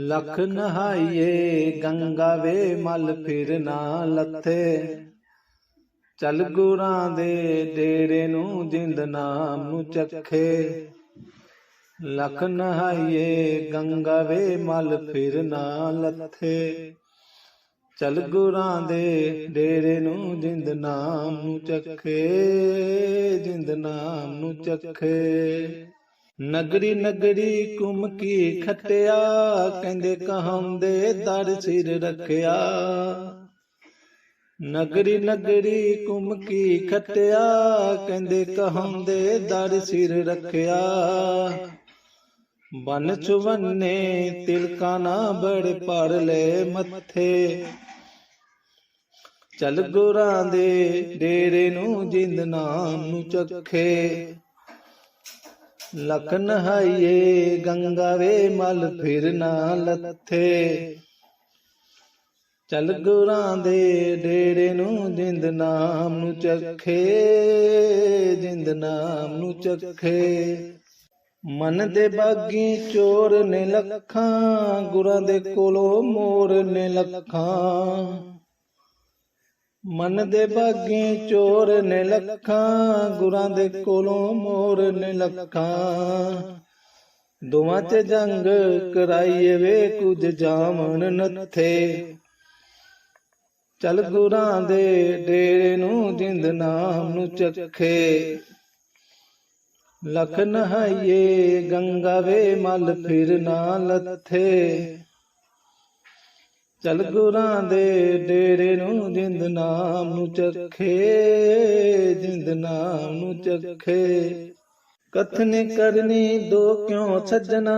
ਲਖ ਨਹਾਈਏ, ਗੰਗਾ ਵੇ ਮਲ ਫਿਰ ਨਾ ਲੱਥੇ। ਚਲ ਗੁਰਾਂ ਦੇ ਡੇਰੇ ਨੂੰ ਜਿੰਦ ਨਾਮ ਨੂੰ ਚੱਖੇ। ਲਖ ਨਹਾਈਏ, ਗੰਗਾ ਵੇ ਮਲ ਫਿਰ ਨਾ ਲੱਥੇ। ਚਲ ਗੁਰਾਂ ਦੇ ਡੇਰੇ ਨੂੰ ਜਿੰਦ ਨਾਮ ਨੂੰ ਚੱਖੇ, ਜਿੰਦ ਨਾਮ ਨੂੰ ਚੱਖੇ। ਨਗਰੀ ਨਗਰੀ ਘੁੰਮ ਕੀ ਖਟਿਆ, ਕਹਿੰਦੇ ਕਹਾਉਂਦੇ ਦਰ ਸਿਰ ਰੱਖਿਆ। ਨਗਰੀ ਨਗਰੀ ਘੁੰਮ ਕੀ ਖਟਿਆ, ਕਹਿੰਦੇ ਕਹਾਉਂਦੇ ਦਰ ਸਿਰ ਰੱਖਿਆ। ਬਨ ਚੁਵੰਨੇ ਤਿਲਕਾ ਨਾ ਬੜ ਪੜ ਲੈ ਮੱਥੇ। ਚਲ ਗੁਰਾਂ ਦੇ ਡੇਰੇ ਨੂੰ ਜਿੰਦ ਨਾਮ ਨੂੰ ਚੱਖੇ। ਲਖ ਨਹਾਈਏ ਗੰਗਾ ਵੇ ਮਲ ਫਿਰ ਨਾ ਲੱਥੇ। ਚਲ ਗੁਰਾਂ ਦੇ ਡੇਰੇ ਨੂੰ ਜਿੰਦ ਨਾਮ ਨੂੰ ਚਖੇ, ਜਿੰਦ ਨਾਮ ਨੂੰ ਚਖੇ। ਮਨ ਦੇ ਬਾਗੀ ਚੋਰ ਨੇ ਲੱਖਾਂ, ਗੁਰਾਂ ਦੇ ਕੋਲੋਂ ਮੋਰ ਨੇ ਲੱਖਾਂ। ਮਨ ਦੇ ਬਾਗੀ ਚੋਰ ਨੇ ਲੱਖਾਂ, ਗੁਰਾਂ ਦੇ ਕੋਲੋਂ ਮੋਰ ਨੇ ਲੱਖਾਂ। ਦੋਵਾਂ ਤੇ ਜੰਗ ਕਰਾਈਏ ਵੇ ਕੁਝ ਜਾਮਣ ਨੱਥੇ। ਚਲ ਗੁਰਾਂ ਦੇ ਡੇਰੇ ਨੂੰ ਜਿੰਦ ਨਾਮ ਨੂੰ ਚੱਖੇ। ਲਖ ਨਹਾਈਏ, ਗੰਗਾ ਵੇ ਮਲ ਫਿਰ ਨਾ ਲੱਥੇ। ਚਲ ਗੁਰਾਂ ਦੇ ਡੇਰੇ ਨੂੰ ਜਿੰਦ ਨਾਮ ਨੂੰ ਚੱਖੇ, ਜਿੰਦ ਨਾਮ ਨੂੰ ਚੱਖੇ। ਕਥਨੀ ਕਰਨੀ ਦੋ ਕਿਉਂ ਸੱਜਣਾ,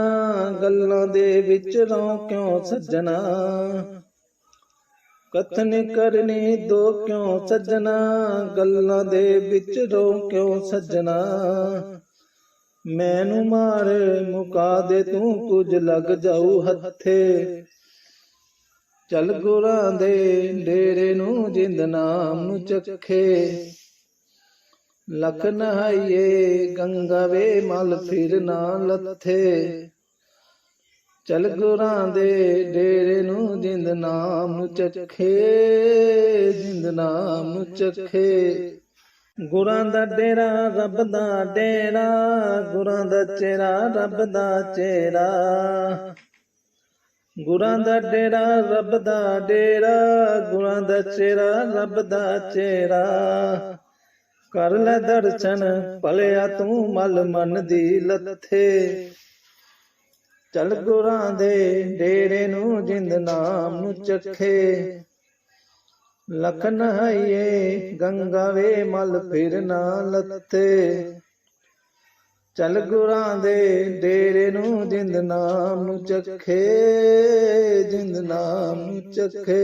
ਗੱਲਾਂ ਦੇ ਵਿੱਚ ਰੋ ਕਿਉਂ ਸੱਜਣਾ। ਕਥਨੀ ਕਰਨੀ ਦੋ ਕਿਉਂ ਸੱਜਣਾ, ਗੱਲਾਂ ਦੇ ਵਿੱਚ ਰੋ ਕਿਉਂ ਸੱਜਣਾ। ਮੈਨੂੰ ਮਾਰ ਮੁਕਾ ਦੇ ਤੂੰ ਕੁਝ ਲੱਗ ਜਾਊ ਹੱਥੇ ਚਲ ਗੁਰਾਂ ਦੇ ਡੇਰੇ ਨੂੰ ਜਿੰਦ ਨਾਮ ਨੂੰ ਚੱਖੇ। ਲਖ ਨਹਾਈਏ ਗੰਗਾ ਵੇ ਮਲ ਫਿਰ ਨਾ ਲੱਥੇ। ਚਲ ਗੁਰਾਂ ਦੇ ਡੇਰੇ ਨੂੰ ਜਿੰਦ ਨਾਮ ਨੂੰ ਚੱਖੇ, ਜਿੰਦ ਨਾਮ ਨੂੰ ਚੱਖੇ। ਗੁਰਾਂ ਦਾ ਡੇਰਾ ਰੱਬ ਦਾ ਡੇਰਾ, ਗੁਰਾਂ ਦਾ ਚਿਹਰਾ ਰੱਬ ਦਾ ਚਿਹਰਾ। ਗੁਰਾਂ ਦਾ ਡੇਰਾ, ਰੱਬ ਦਾ ਡੇਰਾ, ਗੁਰਾਂ ਦਾ ਚਿਹਰਾ ਰੱਬ ਦਾ ਚਿਹਰਾ ਕਰ ਲੈ ਦਰਸ਼ਨ, ਭਲਿਆ ਤੂੰ ਮਲ ਮਨ ਦੀ ਲੱਥੇ। ਚਲ ਗੁਰਾਂ ਦੇ ਡੇਰੇ ਨੂੰ ਜਿੰਦ ਨਾਮ ਨੂੰ ਚੱਖੇ। ਲਖ ਨਹਾਈਏ ਗੰਗਾ ਵੇ ਮਲ ਫਿਰ ਨਾ ਲੱਥੇ। ਚਲ ਗੁਰਾਂ ਦੇ ਡੇਰੇ ਨੂੰ ਜਿੰਦ ਨਾਮ ਨੂੰ ਚੱਖੇ ਜਿੰਦ ਨਾਮ ਨੂੰ ਚੱਖੇ।